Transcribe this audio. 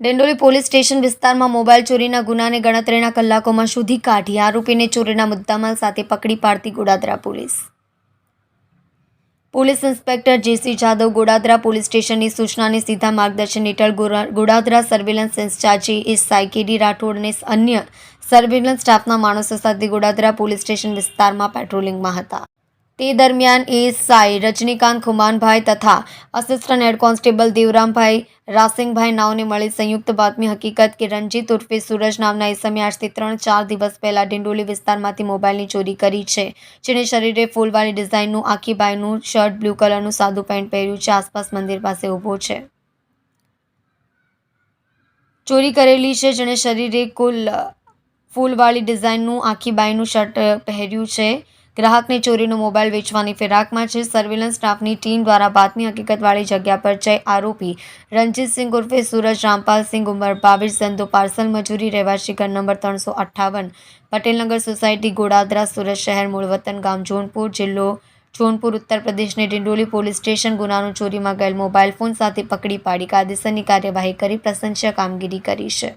ડેંડોલી police station વિસ્તારમાં mobile ચોરીના ગુનાને ગણતરીના કલાકોમાં શોધી કાઢી આરોપીને ચોરીના મુદ્દામાલ સાથે પકડી પાડતી Godadara police. Police inspector JC Jadav Godadara police સ્ટેશનની સૂચનાને સીધા માર્ગદર્શન હેઠળ ગોડાદરા સર્વેલન્સ ઇન્ચાર્જે એસઆઈ કેડી રાઠોડ અને અન્ય સર્વેલન્સ સ્ટાફના માણસો સાથે ગોડાદરા પોલીસ સ્ટેશન વિસ્તારમાં પેટ્રોલિંગમાં હતા. તે દરમિયાન એએસઆઈ રજનીકાંત ખુમાનભાઈ તથા અસિસ્ટન્ટ હેડ કોન્સ્ટેબલ દેવરામભાઈ રાસિંગભાઈ નાવને મળી સંયુક્ત બાતમી હકીકત કે રણજીત ઉર્ફે સૂરજ નામના એસમે આજથી ત્રણ ચાર દિવસ પહેલા ડિંડોલી વિસ્તારમાંથી મોબાઈલની ચોરી કરી છે, જેણે શરીરે ફૂલવાળી ડિઝાઇનનું આખી બાયનું શર્ટ, બ્લુ કલરનું સાદું પેન્ટ પહેર્યું છે, આસપાસ મંદિર પાસે ઊભો છે. ચોરી કરેલી છે, જેણે શરીરે કુલ ફૂલવાળી ડિઝાઇનનું આખી બાયનું શર્ટ પહેર્યું છે. ગ્રાહકને ચોરીનો મોબાઈલ વેચવાની ફિરાકમાં છે. સર્વેલન્સ સ્ટાફની ટીમ દ્વારા બાતમી હકીકતવાળી જગ્યા પર જઈ આરોપી રણજીતસિંહ ઉર્ફે સુરજ રામપાલસિંહ ઉંમર બાવીસ ધંધો પાર્સલ મજૂરી, રહેવાસી ઘર નંબર ત્રણસો અઠ્ઠાવન, પટેલનગર સોસાયટી, ગોડાદરા, સુરત શહેર, મૂળ વતન ગામ જોનપુર જિલ્લો જોનપુર, ઉત્તર પ્રદેશને ડિંડોલી પોલીસ સ્ટેશન, ગુનાનું ચોરીમાં ગયેલ મોબાઈલ ફોન સાથે પકડી પાડી કાયદેસરની કાર્યવાહી કરી પ્રશંસનીય કામગીરી કરી છે.